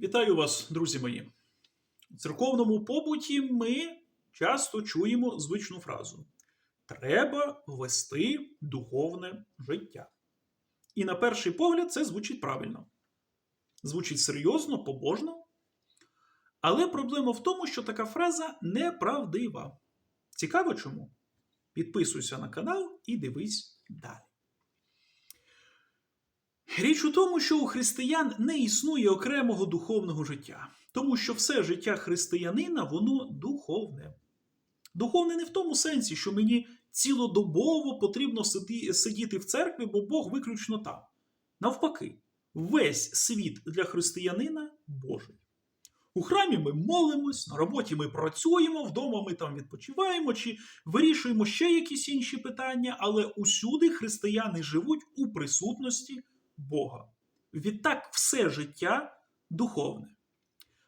Вітаю вас, друзі мої. У церковному побуті ми часто чуємо звичну фразу: треба вести духовне життя. І на перший погляд це звучить правильно. Звучить серйозно, побожно. Але проблема в тому, що така фраза неправдива. Цікаво чому? Підписуйся на канал і дивись далі. Річ у тому, що у християн не існує окремого духовного життя, тому що все життя християнина воно духовне. Духовне не в тому сенсі, що мені цілодобово потрібно сидіти в церкві, бо Бог виключно там. Навпаки, весь світ для християнина Божий. У храмі ми молимось, на роботі ми працюємо, вдома ми там відпочиваємо чи вирішуємо ще якісь інші питання, але усюди християни живуть у присутності Бога. Відтак, все життя духовне.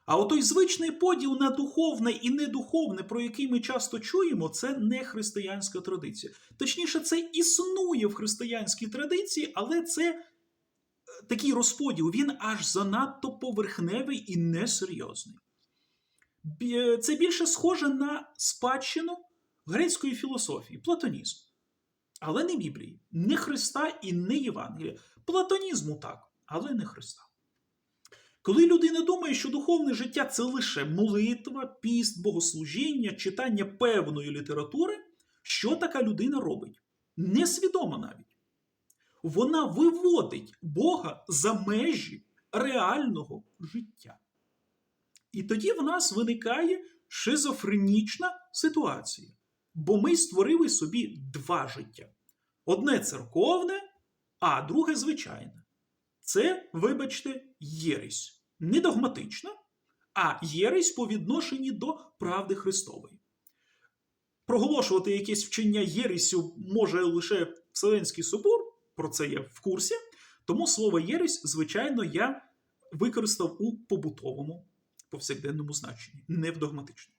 А отой звичний поділ на духовне і недуховне, про який ми часто чуємо, це не християнська традиція. Точніше, це існує в християнській традиції, але це е, такий розподіл, він аж занадто поверхневий і несерйозний. Це більше схоже на спадщину грецької філософії, платонізм. Але не Біблії, не Христа і не Євангелія. Платонізму так, але не Христа. Коли людина думає, що духовне життя це лише молитва, піст, богослужіння, читання певної літератури, що така людина робить? Несвідомо навіть. Вона виводить Бога за межі реального життя. І тоді в нас виникає шизофренічна ситуація. Бо ми створили собі два життя: одне церковне, а друге звичайне. Це, вибачте, єресь. Не догматична, а єресь по відношенні до правди Христової. Проголошувати якесь вчення єресю може лише Вселенський собор, про це я в курсі. Тому слово єресь, звичайно, я використав у побутовому повсякденному значенні, не в догматичному.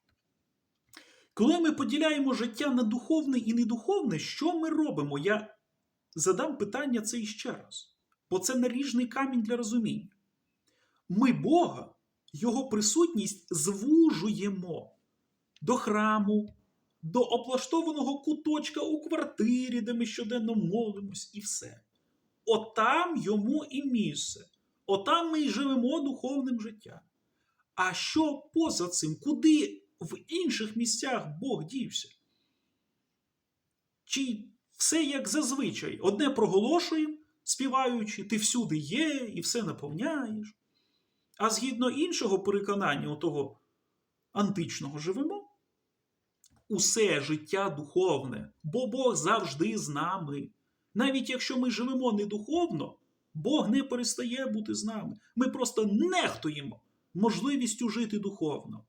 Коли ми поділяємо життя на духовне і недуховне, що ми робимо? Я задам питання це іще раз, бо це наріжний камінь для розуміння. Ми Бога, Його присутність звужуємо до храму, до облаштованого куточка у квартирі, де ми щоденно молимось, і все. Отам йому і місце. Отам ми й живемо духовним життям. А що поза цим? Куди в інших місцях Бог дівся? Чи все як зазвичай? Одне проголошуємо, співаючи, ти всюди є і все наповняєш. А згідно іншого переконання, отого античного живемо, усе життя духовне, бо Бог завжди з нами. Навіть якщо ми живемо не духовно, Бог не перестає бути з нами. Ми просто нехтуємо можливістю жити духовно.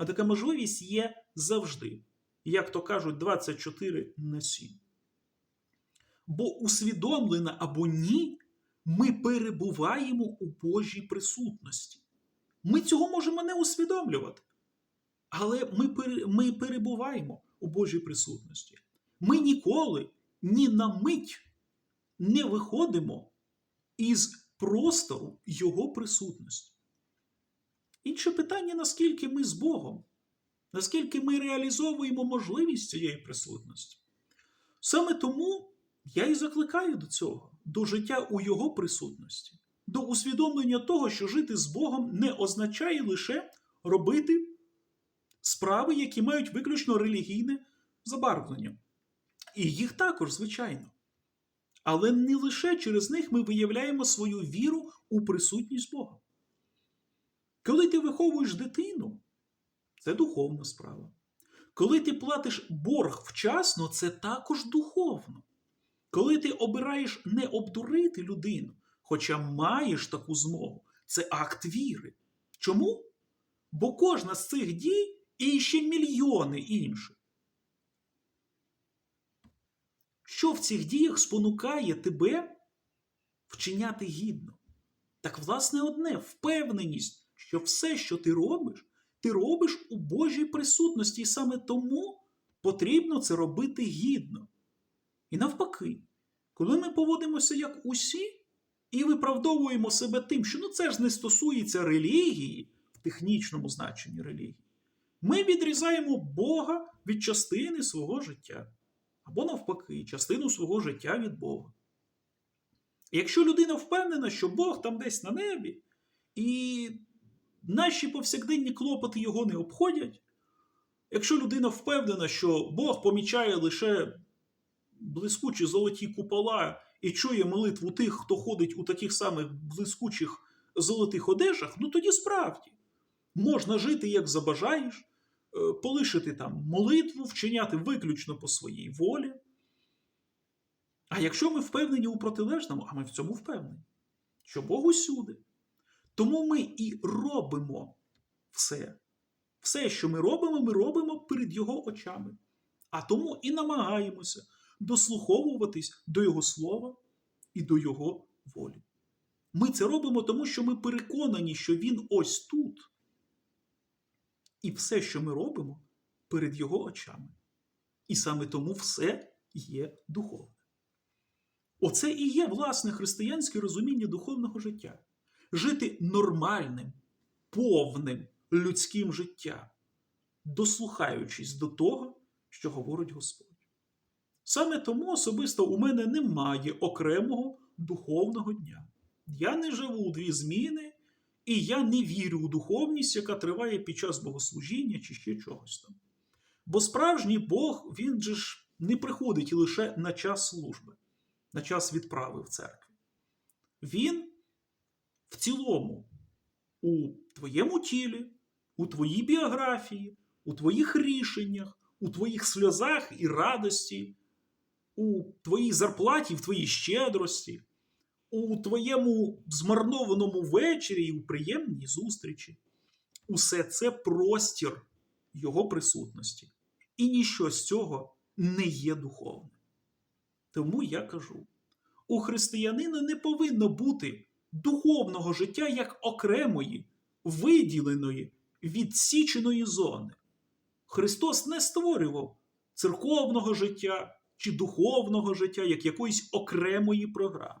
А така можливість є завжди, як то кажуть, 24 на 7. Бо усвідомлено або ні, ми перебуваємо у Божій присутності. Ми цього можемо не усвідомлювати. Але ми, ми перебуваємо у Божій присутності. Ми ніколи ні на мить не виходимо із простору Його присутності. Інше питання, наскільки ми з Богом, наскільки ми реалізовуємо можливість цієї присутності. Саме тому я і закликаю до цього, до життя у Його присутності, до усвідомлення того, що жити з Богом не означає лише робити справи, які мають виключно релігійне забарвлення. І їх також, звичайно. Але не лише через них ми виявляємо свою віру у присутність Бога. Коли ти виховуєш дитину, це духовна справа. Коли ти платиш борг вчасно, це також духовно. Коли ти обираєш не обдурити людину, хоча маєш таку змогу, це акт віри. Чому? Бо кожна з цих дій і ще мільйони інших. Що в цих діях спонукає тебе вчиняти гідно? Так, власне, одне впевненість, що все, що ти робиш, ти робиш у Божій присутності, і саме тому потрібно це робити гідно. І навпаки, коли ми поводимося як усі, і виправдовуємо себе тим, що ну це ж не стосується релігії в технічному значенні релігії. Ми відрізаємо Бога від частини свого життя. Або навпаки, частину свого життя від Бога. Якщо людина впевнена, що Бог там десь на небі, і наші повсякденні клопоти його не обходять, якщо людина впевнена, що Бог помічає лише блискучі золоті купола і чує молитву тих, хто ходить у таких самих блискучих золотих одежах, ну тоді справді можна жити як забажаєш, е, полишити там молитву, вчиняти виключно по своїй волі. А якщо ми впевнені у протилежному, а ми в цьому впевнені, що Бог усюди, тому ми і робимо все. Все, що ми робимо, ми робимо перед Його очами. А тому і намагаємося дослуховуватись до Його слова і до Його волі. Ми це робимо, тому що ми переконані, що Він ось тут. І все, що ми робимо, перед Його очами. І саме тому все є духовне. Оце і є власне християнське розуміння духовного життя. Жити нормальним, повним людським життям, дослухаючись до того, що говорить Господь. Саме тому особисто у мене немає окремого духовного дня. Я не живу у дві зміни, і я не вірю у духовність, яка триває під час богослужіння чи ще чогось там. Бо справжній Бог, він же ж не приходить лише на час служби, на час відправи в церкві. Він в цілому у твоєму тілі, у твоїй біографії, у твоїх рішеннях, у твоїх сльозах і радості, у твоїй зарплаті, в твоїй щедрості, у твоєму змарнованому вечорі і у приємній зустрічі. Усе це простір його присутності. І ніщо з цього не є духовним. Тому я кажу: у християнина не повинно бути духовного життя як окремої, виділеної, відсіченої зони. Христос не створював церковного життя чи духовного життя як якоїсь окремої програми.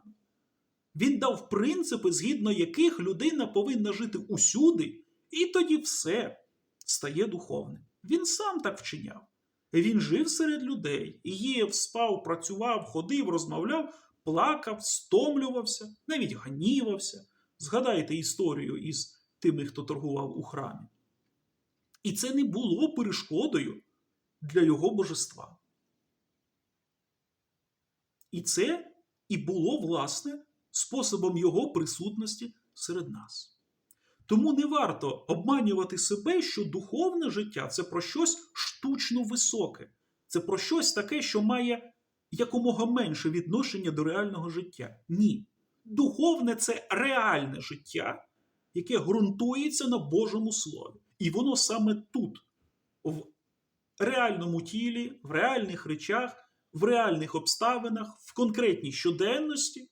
Він дав принципи, згідно яких людина повинна жити усюди, і тоді все стає духовним. Він сам так вчиняв. Він жив серед людей, їв, спав, працював, ходив, розмовляв, плакав, стомлювався, навіть гнівався. Згадайте історію із тими, хто торгував у храмі. І це не було перешкодою для його божества. І це і було, власне, способом його присутності серед нас. Тому не варто обманювати себе, що духовне життя це про щось штучно високе, це про щось таке, що має якомога менше відношення до реального життя. Ні. Духовне це реальне життя, яке ґрунтується на Божому Слові. І воно саме тут, в реальному тілі, в реальних речах, в реальних обставинах, в конкретній щоденності,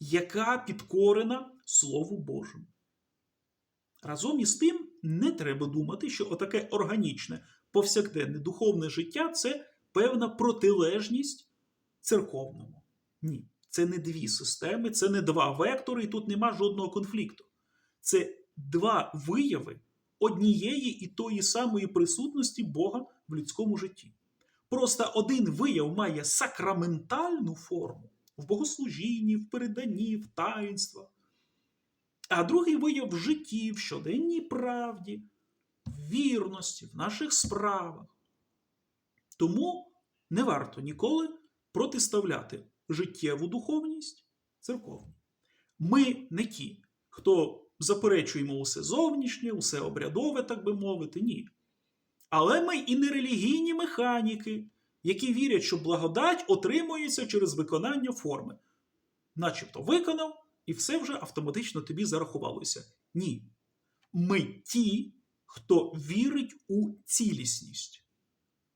яка підкорена Слову Божому. Разом із тим, не треба думати, що отаке органічне, повсякденне духовне життя це певна протилежність церковному. Ні, це не дві системи, це не два вектори, і тут нема жодного конфлікту. Це два вияви однієї і тої самої присутності Бога в людському житті. Просто один вияв має сакраментальну форму в богослужінні, в переданні, в таїнствах. А другий вияв в житті, в щоденній правді, в вірності, в наших справах. Тому не варто ніколи протиставляти життєву духовність церковній. Ми не ті, хто заперечуємо усе зовнішнє, усе обрядове, так би мовити, ні. Але ми і не релігійні механіки, які вірять, що благодать отримується через виконання форми. Начебто виконав, і все вже автоматично тобі зарахувалося. Ні. Ми ті, хто вірить у цілісність.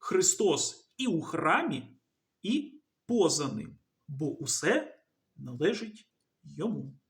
Христос і у храмі, і поза ним, бо усе належить йому.